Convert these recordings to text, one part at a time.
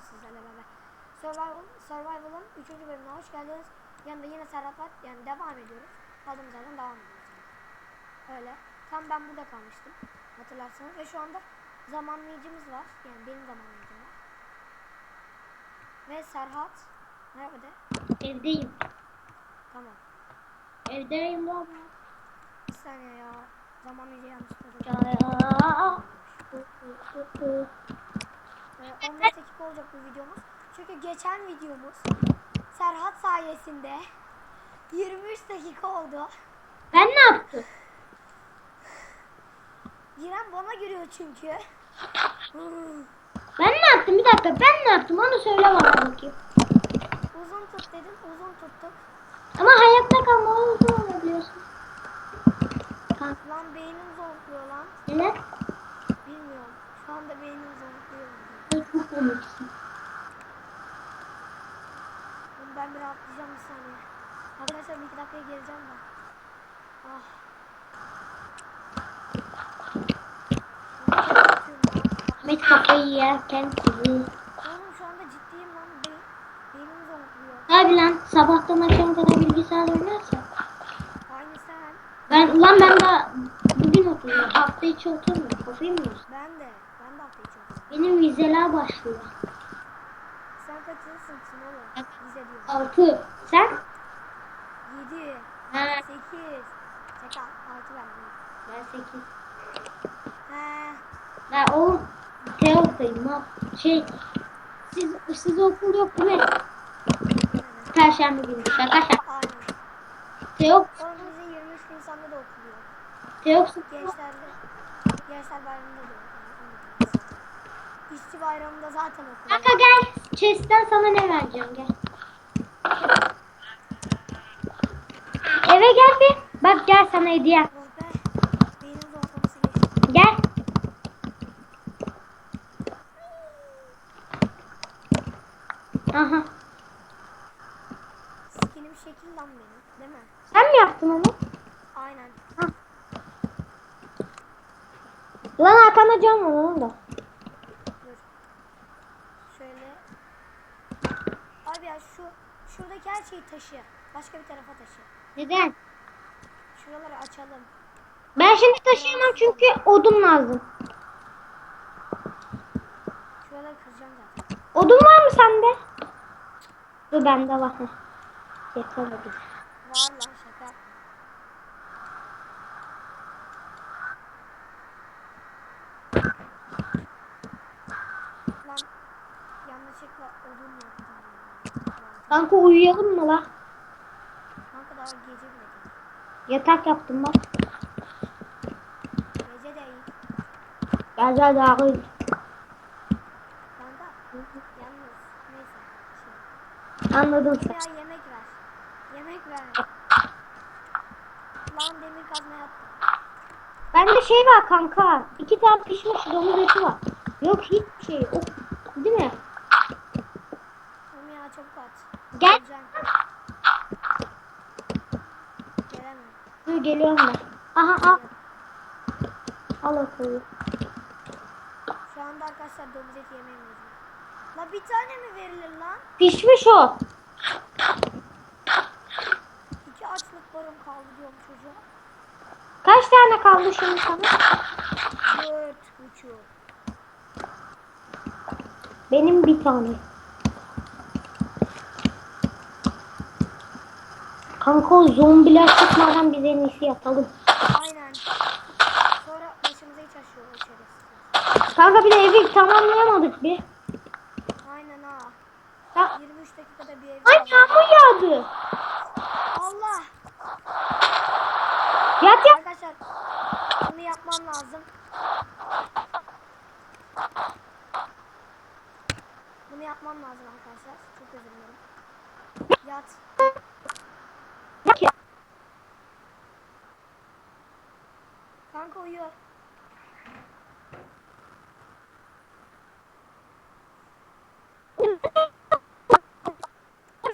bugün sizlerle beraber. Survival, Survival'ın 3. bölümüne hoş geldiniz. Yanında yine Serhat var. Yani devam ediyoruz. Kaldığımız yerden devam ediyoruz. Öyle. Tam ben burada kalmıştım. Hatırlarsanız. Ve şu anda zamanlayıcımız var. Yani benim zamanlayıcım var. Ve Serhat. Merhaba de. Evdeyim. Tamam. Evdeyim baba. Bir saniye ya. Zamanlayıcı da. Ya. Ee, 15 dakika olacak bu videomuz. Çünkü geçen videomuz Serhat sayesinde 23 dakika oldu. Ben ne yaptım? İrem bana giriyor çünkü. Ben ne yaptım? Bir dakika ben ne yaptım? Onu söyle bana bakayım. Uzun tut dedim, uzun tuttuk. Ama hayatta kalma uzun olabiliyorsun. Kalk. Lan beynim zonkluyor lan. Neler? Bilmiyorum. Şu anda beynim zonkluyor. Ay, Çok komiksin. Oğlum Ben bir rahatlayacağım bir saniye. Arkadaşlar bir iki dakikaya geleceğim ben. Ah. Ahmet kafayı yerken kızı. Oğlum şu anda ciddiyim lan. Be beynim zonkluyor. Abi lan sabahtan akşama kadar bilgisayar oynarsa. Aynı sen. Ben ulan ben daha bugün oturuyorum. Hafta içi oturmuyorum. Kafayı mı yiyorsun? Ben de. Ben de hafta içi oturuyorum. Benim vizeler başlıyor. Sen kaçıncı sınıfsın oğlum? Bize diyor. Altı. Sen? 7, Ha. 8, 8, 6 verdim. Ben sekiz. He. Ya oğlum Teok'tayım ha. Şey siz siz okul yok değil mi? Perşembe günü. Şaka şaka. Aynen. Teok Oğlum bizim 23 Nisan'da da okuluyor. Teok Gençlerde, Gençler Bayramı'nda da okuluyor. İşçi Bayramı'nda zaten okuluyor. Kanka gel. Chest'ten sana ne vereceğim gel. Eve gel bir. Bak gel sana hediye. Gel. Aha. Skinim şekil lan benim. Değil mi? Sen mi yaptın onu? Aynen. Lan arkanda cam var onu da. Dur. Şöyle. Abi ya şu şuradaki her şeyi taşı. Başka bir tarafa taşı. Neden? Şuraları açalım. Ben şimdi taşıyamam çünkü odun lazım. Şuraları kıracağım zaten. Odun var mı sende? Dur bende var. Yeter odun. Var lan şaka. Lan yanlışlıkla odun yaptım. Kanka uyuyalım mı la? Kanka daha gece bile değil. Yatak yaptım bak. Gece de iyi. Gel daha koy. Kanka yalnız neyse. Şey. Anladım. Ya yemek ver. Yemek ver. Lan demir kazma yaptım. Bende şey var kanka. İki tane pişmiş domuz eti var. Yok hiçbir şey. O, değil mi? Onu ya çabuk at. Gel. Geleceğim. Dur geliyorum ben. Aha al. Al koyu. Şu anda arkadaşlar domuz eti yemeği mecbur. La bir tane mi verilir lan? Pişmiş o. İki açlık barım kaldı diyorum çocuğa. Kaç tane kaldı şimdi sana? Dört buçuk. Benim bir tane. Kanka o zombiler çıkmadan biz en iyisi yatalım. Aynen. Sonra başımıza hiç açıyor o şerefsiz. Kanka bir de evi tamamlayamadık bir. Aynen ha. Ya, 23 dakikada bir ev. ay yağmur yağdı. Allah. Yat yat. Arkadaşlar bunu yapmam lazım. Bunu yapmam lazım arkadaşlar. Çok özür dilerim. Yat. Yat. Kanka uyu.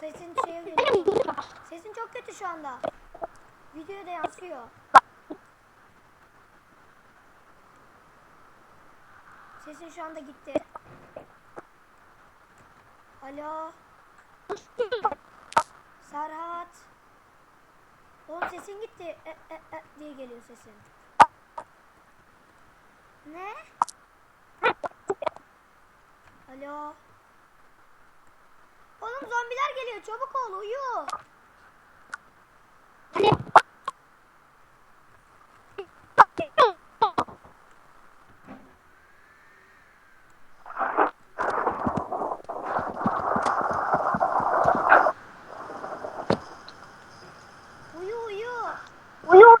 Sesin şey. Sesin çok kötü şu anda. Videoya da yansıyor. Sesin şu anda gitti. Alo. Serhat. Oğlum sesin gitti. E, e, e diye geliyor sesin. Ne? Alo. Oğlum zombiler geliyor. Çabuk ol uyu uyu. Uyu.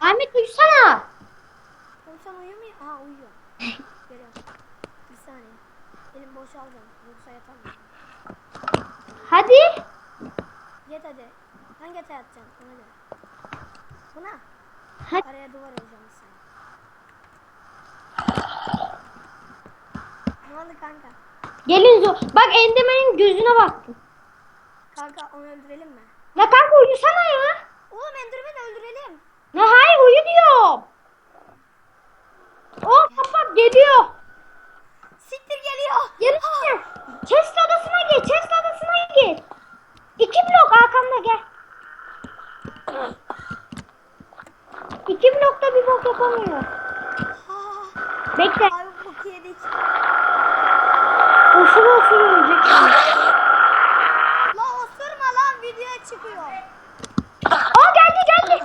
Ahmet uyusana. Oğlum sen uyumuyor. Ha uyuyor. Görüyorum. Bir saniye. Elim boşalacağım. Yoksa yatamıyorum. Hadi. Yat hadi. Hangi yatağa yatacaksın? Ona göre. Buna. Hadi. Araya duvar öreceğim saniye. Ne oldu kanka? Gelin zo. Bak Enderman'in gözüne baktım. Kanka onu öldürelim mi? Ya kanka uyusana ya. Oğlum Enderman'i öldürelim. Ya hayır uyu diyorum. O kapak geliyor. Geliyor. Yarın gel. Chest adasına gir. Chest adasına gir. İki blok arkamda gel. İki blokta bir bok yapamıyor. Bekle. Ay bu yedik. Osura osura ölecek. La osurma lan videoya çıkıyor. Aa geldi geldi.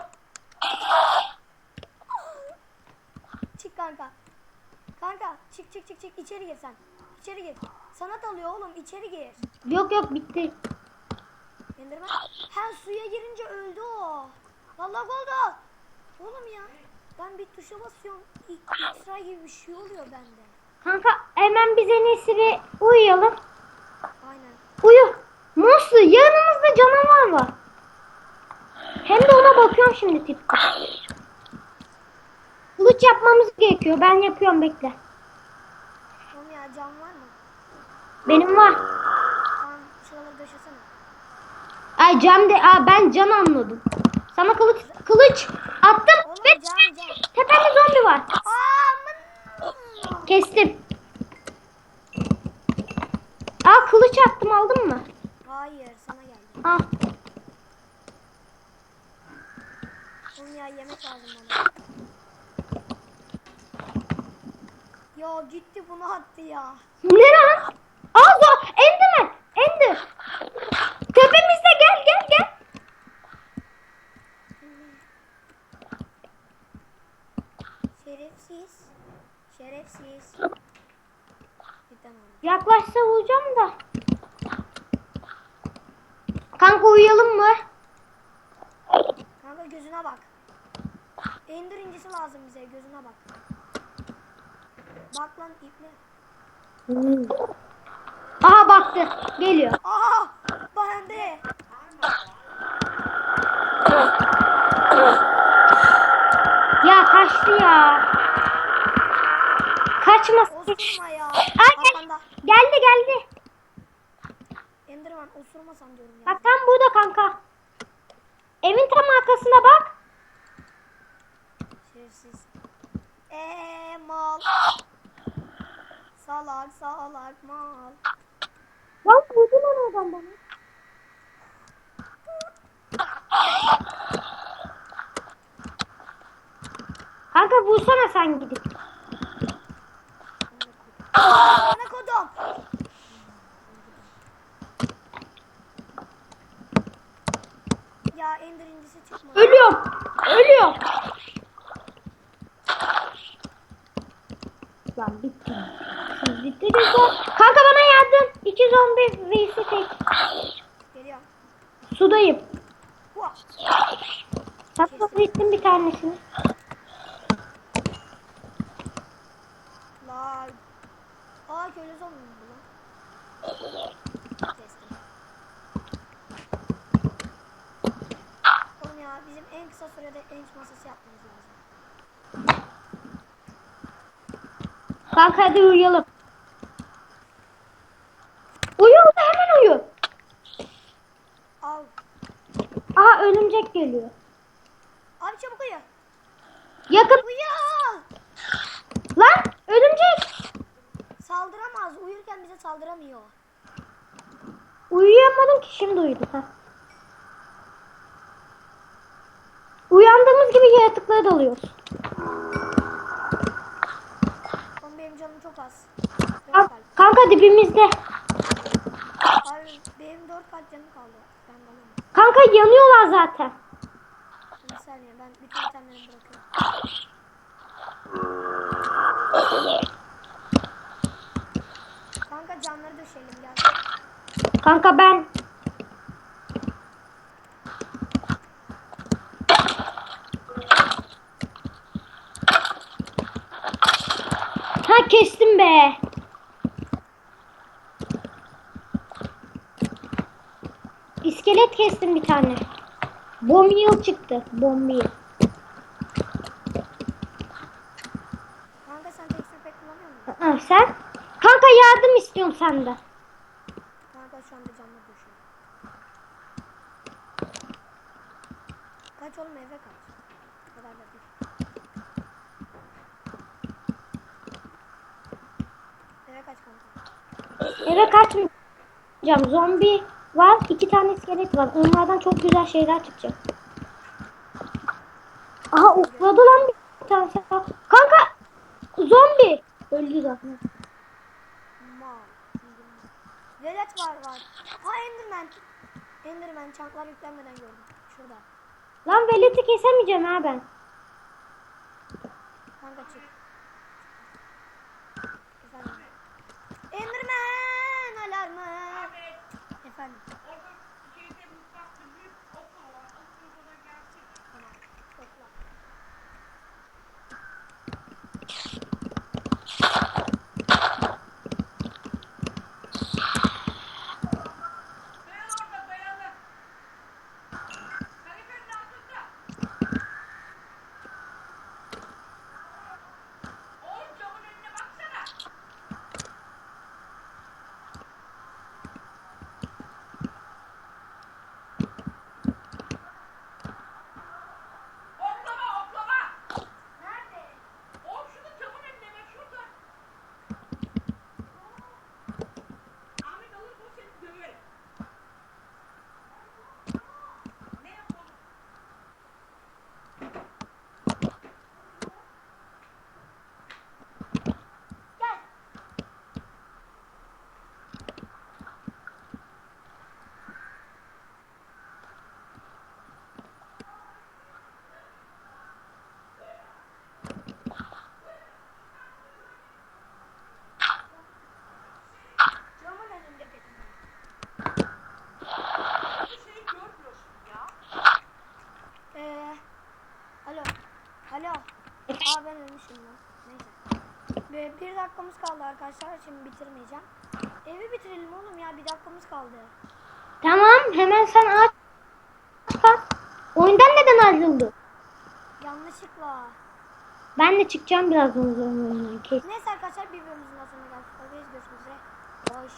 Çık kanka. Kanka çık çık çık çık içeri gir sen. İçeri gir. Sanat alıyor oğlum içeri gir. Yok yok bitti. Enderman. Ha suya girince öldü o. Vallahi oldu. Oğlum ya. Ben bir tuşa basıyorum. İ- Ekstra gibi bir şey oluyor bende. Kanka hemen biz en iyisi bir uyuyalım. Aynen. Uyu. Muslu yanımızda canavar var. Hem de ona bakıyorum şimdi tipte. Kılıç yapmamız gerekiyor. Ben yapıyorum bekle. Cam var mı? Benim var. Tamam şuraları döşesene. Ay cam de Aa, ben can anladım. Sana kılıç kılıç attım Oğlum ve cam cam. tepende zombi var. Aman. Kestim. Aa kılıç attım aldın mı? Hayır sana geldi. Al. Oğlum ya yemek lazım bana. Ya gitti bunu attı ya. Ne lan? Aa zo Enderman. Ender. Tepemizde gel gel gel. Şerefsiz. Şerefsiz. Yaklaşsa vuracağım da. Kanka uyuyalım mı? Kanka gözüne bak. Ender incisi lazım bize gözüne bak. Bak lan iple. Aha baktı. Geliyor. Aha bende. Ya kaçtı ya. Kaçmasın. Osurma ya. Ay, gel. Arkanda. Geldi geldi. Enderman osurmasan diyorum ya. Bak tam burada kanka. Evin tam arkasına bak. Şerefsiz. Eee mal. Salak salak mal. Lan vurdu lan oradan bana. Kanka vursana sen gidip. Ne kodum? Ya Ender incisi çıkmadı. Ölüyorum. Ölüyorum. Lan bitti. Bittiniz lan. Kanka bana yardım. 211 vs tek. Geliyorum. Sudayım. Sakla bittim bir tanesini. La. Aa köylü zombi mi bu lan? Oğlum ya bizim en kısa sürede enç masası yapmamız lazım. Kanka hadi uyuyalım. Uyu uyu hemen uyu. Al. Aha örümcek geliyor. Abi çabuk uyu. Yakın. Uyu. Lan örümcek. Saldıramaz. Uyurken kaldıramıyor. Uyuyamadım ki şimdi uyudum. Ha. Uyandığımız gibi yaratıklara dalıyoruz. Oğlum benim canım çok az. Dört Kan- kalp. Kanka dibimizde. Abi benim dört kalp canım kaldı. Kanka yanıyorlar zaten. Bir saniye ben bütün itemlerimi bırakıyorum. Kanka canları döşeyelim gel. Kanka ben Ha kestim İskelet kestim bir tane. Bombil çıktı. Bombil. Kanka sen tekstil pek kullanıyor musun? Ha, sen? Kanka yardım istiyorum senden. Kanka şu anda canlı döşüyor. Kaç oğlum eve kaç. Bu kadar da değil. Eve kaç kanka. Eve kaçmayacağım. Zombi var. iki tane iskelet var. Onlardan çok güzel şeyler çıkacak. Aha okladı lan bir tanesi. Kanka zombi. Öldü zaten. Velet var var. Ha Enderman. Enderman çanklar yüklenmeden gördüm. Şurada. Lan veleti kesemeyeceğim ha ben. Kanka çık. Enderman alarmı. Cali. Alo. Aa ben ölmüşüm lan. Neyse. Bir, bir dakikamız kaldı arkadaşlar. Şimdi bitirmeyeceğim. Evi bitirelim oğlum ya. Bir dakikamız kaldı. Tamam hemen sen aç. Oyundan neden ayrıldı? Yanlışlıkla. Ben de çıkacağım birazdan o zaman oyundan. Kes. Neyse arkadaşlar bir bölümümüzün sonuna geldik. Görüşmek üzere. Hoş.